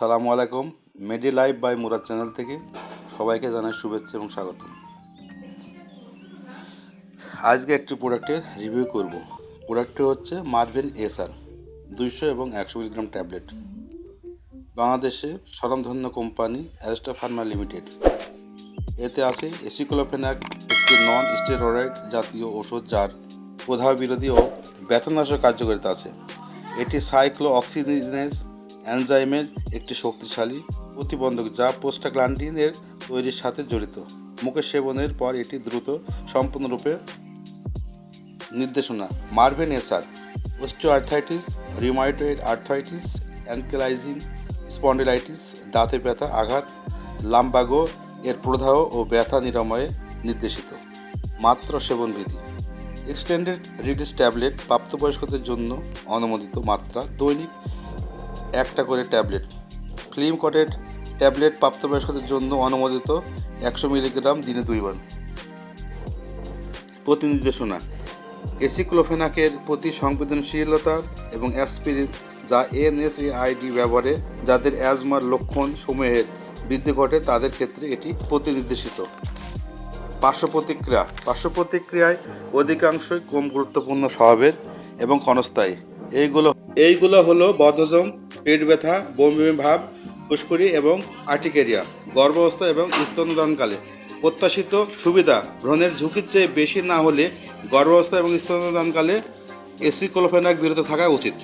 আসসালামু আলাইকুম মেডি লাইভ বাই মুরাদ চ্যানেল থেকে সবাইকে জানাই শুভেচ্ছা এবং স্বাগত। আজকে একটি প্রোডাক্টের রিভিউ করব। প্রোডাক্টটি হচ্ছে মার্ভেন এসআর দুইশো এবং একশো মিলিগ্রাম ট্যাবলেট বাংলাদেশে স্বনামধন্য কোম্পানি অ্যাস্টা ফার্মা লিমিটেড এতে আছে এসিক্লোফেনাক একটি নন স্টেরয়েড জাতীয় ওষুধ যার প্রদাহ বিরোধী ও ব্যথনাশক কার্যকারিতা আছে। এটি সাইক্লো অক্সিজেনেস অ্যানজাইমের একটি শক্তিশালী প্রতিবন্ধক যা পোস্টাগ্লান্ডিনের তৈরির সাথে জড়িত। মুখে সেবনের পর এটি দ্রুত সম্পূর্ণরূপে নির্দেশনা। মার্ভেন এসার osteoarthritis rheumatoid arthritis ankylosing spondylitis, দাঁতে ব্যথা, আঘাত, লাম্বাগো, এর প্রদাহ ও ব্যথা নিরাময়ে নির্দেশিত। মাত্র সেবনবিধি। এক্সটেন্ডেড রিডিস ট্যাবলেট প্রাপ্তবয়স্কদের জন্য অনুমোদিত মাত্রা দৈনিক একটা করে ট্যাবলেট। ফিল্ম কটেড ট্যাবলেট প্রাপ্তবয়স্কদের জন্য অনুমোদিত একশো মিলিগ্রাম দিনে দুইবার প্রতি নির্দেশনা এসিক্লোফেনাকের প্রতি সংবেদনশীলতার এবং অ্যাসপিরিন যা এনএসএআইডি ব্যবহারে যাদের অ্যাজমার লক্ষণ সমূহের বৃদ্ধি ঘটে, তাদের ক্ষেত্রে এটি প্রতিনির্দেশিত। পার্শ্ব প্রতিক্রিয়া পার্শ্ব প্রতিক্রিয়ায় অধিকাংশই কম গুরুত্বপূর্ণ স্বভাবের এবং ক্ষণস্থায়ী। এইগুলো এইগুলো হলো বদহজম পেট ব্যথা, বমি ভাব, ফুসকুড়ি এবং আর্টিকেরিয়া, গর্ভাবস্থা এবং স্তনদানকালে প্রত্যাশিত সুবিধা ভ্রণের ঝুঁকির চেয়ে বেশি না হলে গর্ভাবস্থা এবং স্তনদানকালে এসিকোলোফেনাক বিরত থাকা উচিত।